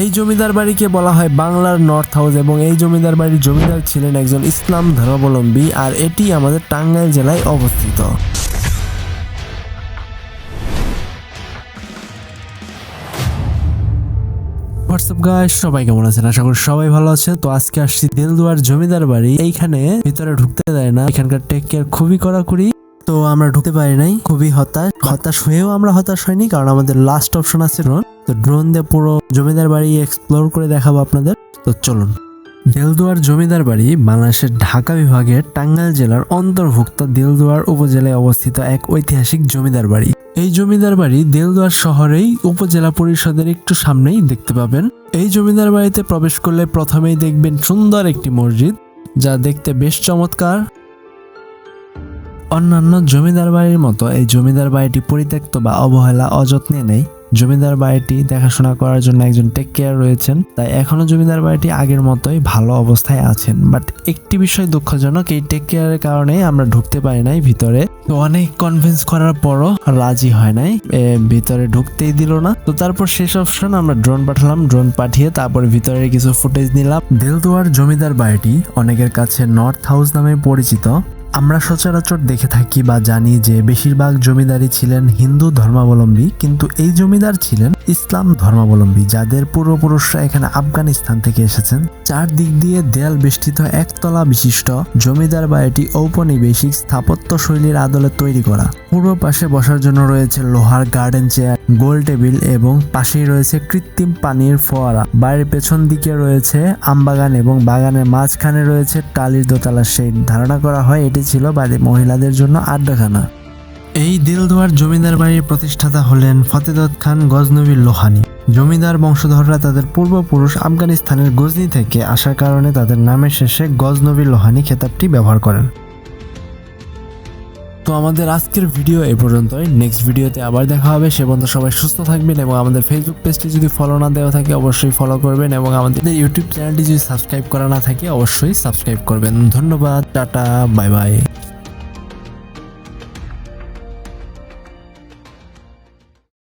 এই জমিদার বাড়িকে বলা হয় বাংলার নর্থ হাউস এবং এই জমিদার বাড়ির জমিদার ছিলেন একজন ইসলাম ধর্মাবলম্বী আর এটি আমাদের টাঙ্গাইল জেলায় অবস্থিত। হোয়াটসঅ্যাপ গাইস সবাই কেমন আছেন? আশা করি সবাই ভালো আছেন। তো আজকে আসছি দেলদুয়ার জমিদার বাড়ি। এইখানে ভিতরে ঢুকতে দেয় না। এখানকার টেক কেয়ার খুবই কড়াকড়ি। তো আমরা ঢুকতে পারি নাই। খুবই হতাশ। হতাশ হয়েও আমরা হতাশ হয়নি কারণ আমাদের লাস্ট অপশন আছে ড্রোন তো ড্রোন দিয়ে পুরো জমিদার বাড়ি এক্সপ্লোর করে দেখাবো আপনাদের। তো চলুন। দেলদুয়ার জমিদার বাড়ি বাংলাদেশের ঢাকা বিভাগের টাঙ্গাইল জেলার অন্তর্ভুক্ত দেলদুয়ার উপজেলায় অবস্থিত এক ঐতিহাসিক জমিদার বাড়ি। এই জমিদার বাড়ি দেলদুয়ার শহরেই উপজেলা পরিষদের একটু সামনেই দেখতে পাবেন। এই জমিদার বাড়িতে প্রবেশ করলে প্রথমেই দেখবেন সুন্দর একটি মসজিদ, যা দেখতে বেশ চমৎকার। অন্যান্য জমিদার বাড়ির মতো এই জমিদার বাড়িটি পরিত্যক্ত বা অবহেলা, অযত্নে নেই। জমিদার বাড়িটি দেখাশোনা করার জন্য একজন টেক কেয়ার রয়েছেন। তাই এখনও জমিদার বাড়িটি আগের মতোই ভালো অবস্থায় আছেন। বাট একটি বিষয় দুঃখজনক, এই টেক কেয়ারের কারণে আমরা ঢুকতে পারি নাই ভিতরে। তো অনেক কনভিন্স করার পরও রাজি হয় নাই। ভিতরে ঢুকতেই দিল না। তো তারপর শেষ অপশন আমরা ড্রোন পাঠালাম। ড্রোন পাঠিয়ে তারপর ভিতরে কিছু ফুটেজ নিলাম। দেলদুয়ার জমিদার বাড়িটি অনেকের কাছে নর্থ হাউস নামে পরিচিত। আমরা সচরাচর দেখে থাকি বা জানি যে বেশিরভাগ জমিদারই ছিলেন হিন্দু ধর্মাবলম্বী, কিন্তু এই জমিদার ছিলেন ইসলাম ধর্মাবলম্বী, যাদের পূর্বপুরুষরা এখানে আফগানিস্তান থেকে এসেছেন। চারদিক দিয়ে দেয়াল বেষ্টিত একতলা বিশিষ্ট জমিদার বাড়িটি ঔপনিবেশিক স্থাপত্য শৈলীর আদলে তৈরি করা। পূর্ব পাশে বসার জন্য রয়েছে লোহার গার্ডেন চেয়ার, গোল টেবিল এবং পাশেই রয়েছে কৃত্রিম পানির ফোয়ারা। বাড়ির পেছন দিকে রয়েছে আমবাগান এবং বাগানের মাঝখানে রয়েছে টালির দোতলা শেড। ধারণা করা হয় এটি ছিল বাড়ির মহিলাদের জন্য আড্ডাখানা। এই দিলদুয়ার জমিদার বাড়ির প্রতিষ্ঠাতা হলেন ফতেদত খান গজনবীর লোহানি। জমিদার বংশধররা তাদের পূর্বপুরুষ আফগানিস্তানের গজনি থেকে আসার কারণে তাদের নামের শেষে গজনবী লোহানি খেতাবটি ব্যবহার করেন। তো আমাদের আজকের ভিডিও এ পর্যন্তই। নেক্সট ভিডিওতে আবার দেখা হবে। সে পর্যন্ত সবাই সুস্থ থাকবেন এবং আমাদের ফেসবুক পেজটি যদি ফলো না দেওয়া থাকে, অবশ্যই ফলো করবেন এবং আমাদের ইউটিউব চ্যানেলটি যদি সাবস্ক্রাইব করা না থাকে, অবশ্যই সাবস্ক্রাইব করবেন। ধন্যবাদ। টাটা। Bye bye